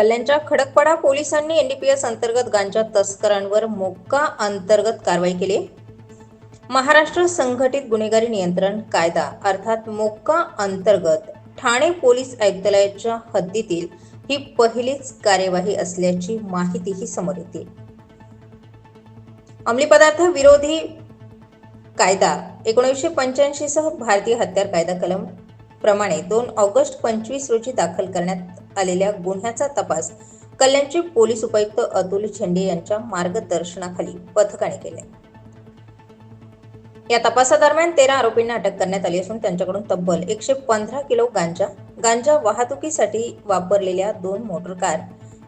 कल्याणच्या खडकपाडा पोलिसांनी एनडीपीएस अंतर्गत गांजा तस्करांवर मोक्का अंतर्गत कारवाई केली. महाराष्ट्र संघटित गुन्हेगारी नियंत्रण कायदा अर्थात मोक्का अंतर्गत ठाणे पोलीस आयुक्तालयाच्या हद्दीतील ही पहिलीच कार्यवाही असल्याची माहितीही समोर येते. अंमली पदार्थ विरोधी कायदा एकोणीसशे पंच्याऐंशी सह भारतीय हत्यार कायदा कलम प्रमाणे दोन ऑगस्ट पंचवीस रोजी दाखल करण्यात आलेल्या गुन्ह्याचा तपास कल्याणचे पोलीस उपायुक्त अतुल झेंडे यांच्या मार्गदर्शनाखाली पथकाने केले. या तपासादरम्यान तेरा आरोपींना अटक करण्यात आली असून त्यांच्याकडून तब्बल एकशे पंधरा किलो गांजा गांजा वाहतुकीसाठी वापरलेल्या दोन मोटर कार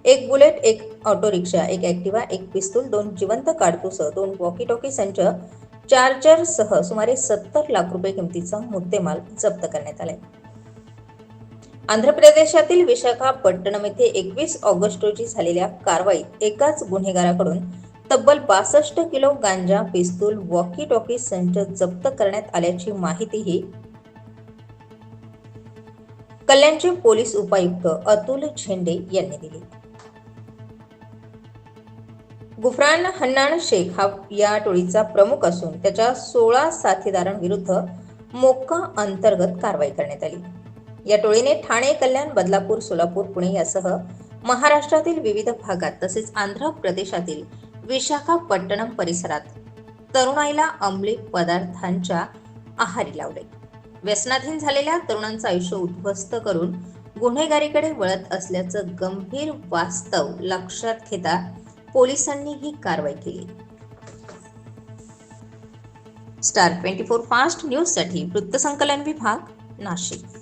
एक बुलेट एक ऑटो रिक्षा एक ऍक्टिवा एक पिस्तूल दोन जिवंत काडतुसं दोन वॉकी टॉकी संच चार्जर सह सुमारे सत्तर लाख रुपये किमतीचा मुद्देमाल जप्त करण्यात आलाय. आंध्र प्रदेशातील विशाखापट्टणम येथे एकवीस ऑगस्ट रोजी झालेल्या कारवाईत एकाच गुन्हेगाराकडून तब्बल बासष्ट किलो गांजा पिस्तूल वॉकी टॉकी संच जप्त करण्यात आल्याची माहितीही कल्याणचे पोलीस उपायुक्त अतुल झेंडे यांनी दिली. गुफरान हन्नान शेख हा या टोळीचा प्रमुख असून त्याच्या सोळा साथीदारांविरुद्ध मोक्का अंतर्गत कारवाई करण्यात आली. या टोळीने ठाणे कल्याण बदलापूर सोलापूर पुणे यासह महाराष्ट्रातील विविध भागात तसेच आंध्र प्रदेशातील विशाखापट्टणम परिसरात तरुणाईला अंमली पदार्थांच्या आहारी लावले. व्यसनाधीन झालेल्या तरुणांचं आयुष्य उद्ध्वस्त करून गुन्हेगारीकडे वळत असल्याचं गंभीर वास्तव लक्षात घेता पोलिसांनी ही कारवाई केली. स्टार ट्वेंटी फोर फास्ट न्यूजसाठी वृत्तसंकलन विभाग नाशिक.